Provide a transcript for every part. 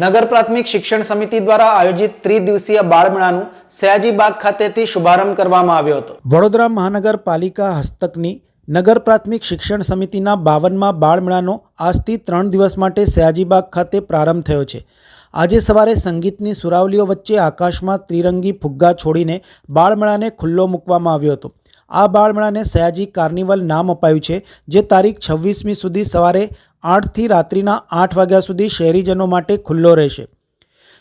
નગર પ્રાથમિક શિક્ષણ સમિતિ દ્વારા આયોજિત ત્રિદિવસીય બાળમેળાનું સયાજીબાગ ખાતેથી શુભારંભ કરવામાં આવ્યો હતો. વડોદરા મહાનગરપાલિકા હસ્તકની નગર પ્રાથમિક શિક્ષણ સમિતિના બાવનમાં બાળમેળાનો આજથી ત્રણ દિવસ માટે સયાજીબાગ ખાતે પ્રારંભ થયો છે. આજે સવારે સંગીતની સુરાવલીઓ વચ્ચે આકાશમાં ત્રિરંગી ફુગ્ગા છોડીને બાળમેળાને ખુલ્લો મૂકવામાં આવ્યો હતો. આ બાળમેળાને સયાજી કાર્નિવલ નામ અપાયું છે, જે તારીખ છવ્વીસમી સુધી સવારે આઠથી રાત્રિના આઠ વાગ્યા સુધી શહેરીજનો માટે ખુલ્લો રહેશે.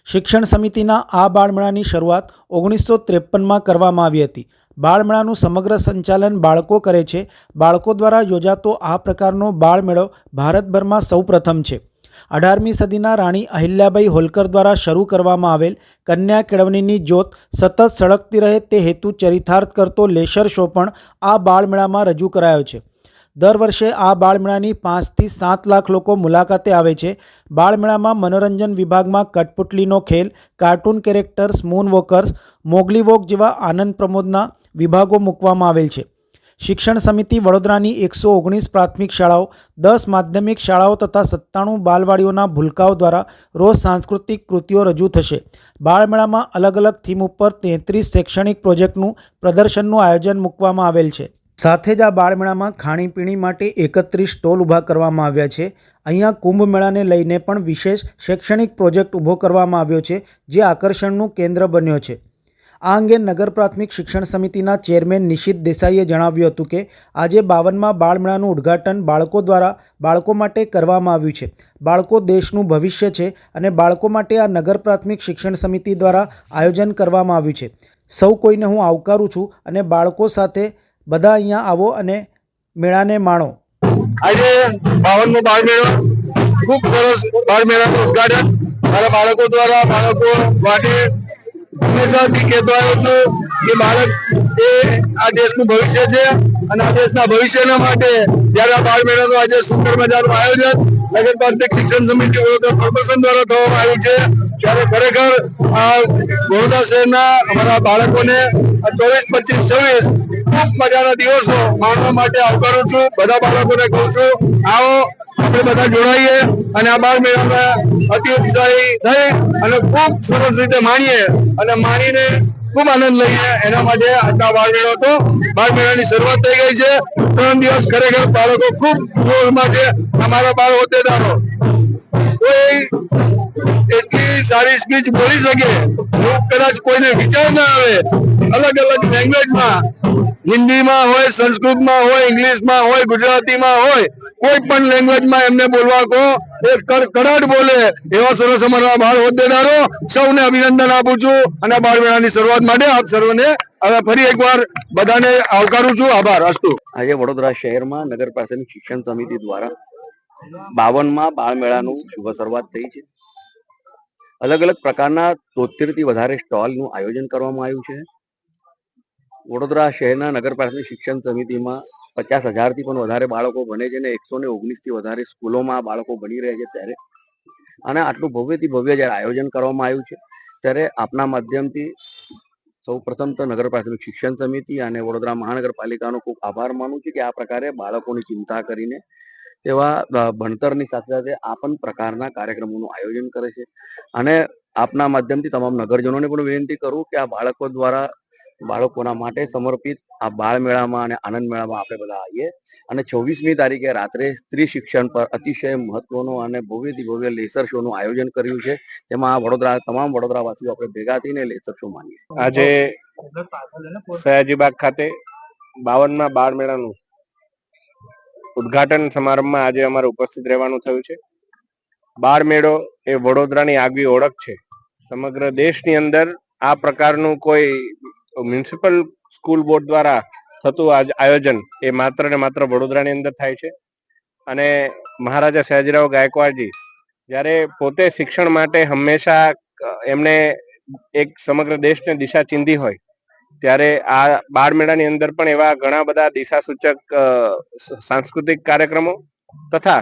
શિક્ષણ સમિતિના આ બાળમેળાની શરૂઆત ઓગણીસો ત્રેપનમાં કરવામાં આવી હતી. બાળમેળાનું સમગ્ર સંચાલન બાળકો કરે છે. બાળકો દ્વારા યોજાતો આ પ્રકારનો બાળમેળો ભારતભરમાં સૌપ્રથમ છે. અઢારમી સદીના રાણી અહિલ્યાબાઈ હોલકર દ્વારા શરૂ કરવામાં આવેલ કન્યા કેળવણીની જ્યોત સતત સળગતી રહે તે હેતુ ચરિતાર્થ કરતો લેસર શો પણ આ બાળમેળામાં રજૂ કરાયો છે. દર વર્ષે આ બાળમેળાની પાંચથી સાત લાખ લોકો મુલાકાતે આવે છે. બાળમેળામાં મનોરંજન વિભાગમાં કટપુટલીનો ખેલ, cartoon characters moon walkers Mowgli walk જેવા આનંદ પ્રમોદના વિભાગો મૂકવામાં આવેલ છે. શિક્ષણ સમિતિ વડોદરાની એકસો ઓગણીસ પ્રાથમિક શાળાઓ, દસ માધ્યમિક શાળાઓ તથા સત્તાણું બાલવાડીઓના ભૂલકાઓ દ્વારા રોજ સાંસ્કૃતિક કૃતિઓ રજૂ થશે. બાળમેળામાં અલગ અલગ થીમ ઉપર તેત્રીસ શૈક્ષણિક પ્રોજેક્ટનું પ્રદર્શનનું આયોજન મૂકવામાં આવેલ છે. સાથે જ આ બાળમેળામાં ખાણીપીણી માટે એકત્રીસ સ્ટોલ ઊભા કરવામાં આવ્યા છે. અહીંયા કુંભ મેળાને લઈને પણ વિશેષ શૈક્ષણિક પ્રોજેક્ટ ઊભો કરવામાં આવ્યો છે, જે આકર્ષણનું કેન્દ્ર બન્યો છે. આ અંગે નગર પ્રાથમિક શિક્ષણ સમિતિના ચેરમેન નિશિત દેસાઈએ જણાવ્યું હતું કે, આજે બાવનમાં બાળમેળાનું ઉદ્ઘાટન બાળકો દ્વારા બાળકો માટે કરવામાં આવ્યું છે. બાળકો દેશનું ભવિષ્ય છે અને બાળકો માટે આ નગર પ્રાથમિક શિક્ષણ સમિતિ દ્વારા આયોજન કરવામાં આવ્યું છે. સૌ કોઈને હું આવકારું છું અને બાળકો સાથે બધા અહીંયા આવો અને મેળાને માણો. આજે બાવનમો બાળ મેળો. ખૂબ સરસ બાળ મેળાનું ઉદઘાટન. મારા બાળકો દ્વારા, બાળકો માટે હંમેશાથી કહેતો આવ્યો છું કે બાળક એ આ દેશનું ભવિષ્ય છે અને આ દેશના ભવિષ્યના માટે જ્યારે આ બાળ મેળાનું આજે સુંદર મજાનું આયોજન નગર પ્રાંતિક શિક્ષણ સમિતિ વડોદરા દ્વારા થવામાં આવ્યું છે. ત્યારે ખરેખર આ વડોદરા શહેરના અમારા બાળકોને ચોવીસ, પચીસ, છવ્વીસ ખૂબ મજાના દિવસો માણવા માટે આવકારું છું. બધા બાળકોને કહું છું, આવો, આપણે બધા જોડાઈએ અને આ બાળ મેળામાં અતિ ઉત્સાહી થઈ અને ખૂબ સરસ રીતે માણીએ અને માણીને ખૂબ આનંદ લઈએ એના માટે આજના બાળ મેળો હતો. બાળ મેળાની શરૂઆત થઈ ગઈ છે. ત્રણ દિવસ ખરેખર બાળકો ખૂબ જોરમાં છે. અમારા બાળ હોદ્દેદારો કોઈ એટલી સારી સ્પીચ બોલી શકે? કદાચ કોઈને વિચાર ના આવે. અલગ અલગ લેંગ્વેજમાં હિન્દીમાં હોય, સંસ્કૃતમાં હોય, ઇંગ્લિશમાં હોય, ગુજરાતીમાં હોય, કોઈ પણ લેંગ્વેજમાં એમને બોલવા કહો, એ કડ- કડાટ બોલે. એવા સરસ અમારા બાળ હોદ્દેદારો, સૌને અભિનંદન આપું છું અને બાળ મેળાની શરૂઆત માટે આપ સર્વને હવે ફરી એકવાર બધાને આવકારું છું. આભાર. અસ્તુ. આજે વડોદરા શહેરમાં નગર પ્રાથમિક શિક્ષણ સમિતિ દ્વારા બાવનમાં બાળ મેળાનું શુભ શરૂઆત થઈ છે. અલગ અલગ પ્રકારના તોતેર વધારે સ્ટોલનું આયોજન કરવામાં આવ્યું છે. વડોદરા શહેરના નગર શિક્ષણ સમિતિમાં પચાસ હજારથી પણ વધારે બાળકો ભણે છે અને એકસો ને ઓગણીસથી વધારે સ્કૂલોમાં બાળકો ભણી રહ્યા છે ત્યારે. અને આટલું ભવ્યથી ભવ્ય જ્યારે આયોજન કરવામાં આવ્યું છે, ત્યારે આપના માધ્યમથી સૌ પ્રથમ તો નગર પ્રાથમિક શિક્ષણ સમિતિ અને વડોદરા મહાનગરપાલિકાનો ખૂબ આભાર માનું છું કે આ પ્રકારે બાળકોની ચિંતા કરીને તેવા ભણતરની સાથે સાથે આ પણ પ્રકારના કાર્યક્રમોનું આયોજન કરે છે. અને આપના માધ્યમથી તમામ નગરજનોને પણ વિનંતી કરું કે આ બાળકો દ્વારા, બાળકોના માટે સમર્પિત આ બાળ મેળામાં અને આનંદ મેળામાં આપણે બધા આવીએ. અને છવ્વીસમી તારીખે રાત્રે સ્ત્રી શિક્ષણ પર અતિશય મહત્વનો અને ભવ્યથી ભવ્ય લેસર શો નું આયોજન કર્યું છે. તેમાં વડોદરા, તમામ વડોદરાવાસીઓ આપણે ભેગા થઈને લેસર શો માનીએ આજે સયાજીબાગ ખાતે બાવનમાં બાળ મેળાનું ઉદ્ઘાટન સમારંભમાં આજે અમારે ઉપસ્થિત રહેવાનું થયું છે. બાર મેળો એ વડોદરાની આગવી ઓળખ છે. સમગ્ર દેશની અંદર આ પ્રકારનું કોઈ મ્યુનિસિપલ સ્કૂલ બોર્ડ દ્વારા થતું આયોજન એ માત્ર ને માત્ર વડોદરાની અંદર થાય છે. અને મહારાજા સયાજીરાવ ગાયકવાડજી જ્યારે પોતે શિક્ષણ માટે હંમેશા એમને એક સમગ્ર દેશને દિશા ચીંધી હોય ત્યારે આ બાળ મેળાની અંદર પણ એવા ઘણા બધા દિશા સૂચક સાંસ્કૃતિક કાર્યક્રમો તથા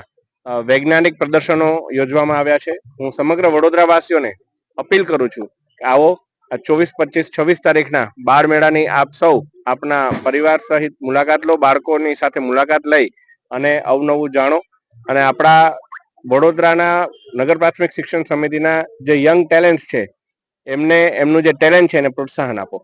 વૈજ્ઞાનિક પ્રદર્શનો યોજવામાં આવ્યા છે. હું સમગ્ર વડોદરા વાસીઓને અપીલ કરું છું કે આવો આ ચોવીસ, પચીસ, છવ્વીસ તારીખના બાળ મેળાની આપ સૌ આપના પરિવાર સહિત મુલાકાત લો, બાળકોની સાથે મુલાકાત લઈ અને અવનવું જાણો. અને આપણા વડોદરાના નગર પ્રાથમિક શિક્ષણ સમિતિના જે યંગ ટેલેન્ટ છે, એમને, એમનું જે ટેલેન્ટ છે એને પ્રોત્સાહન આપો.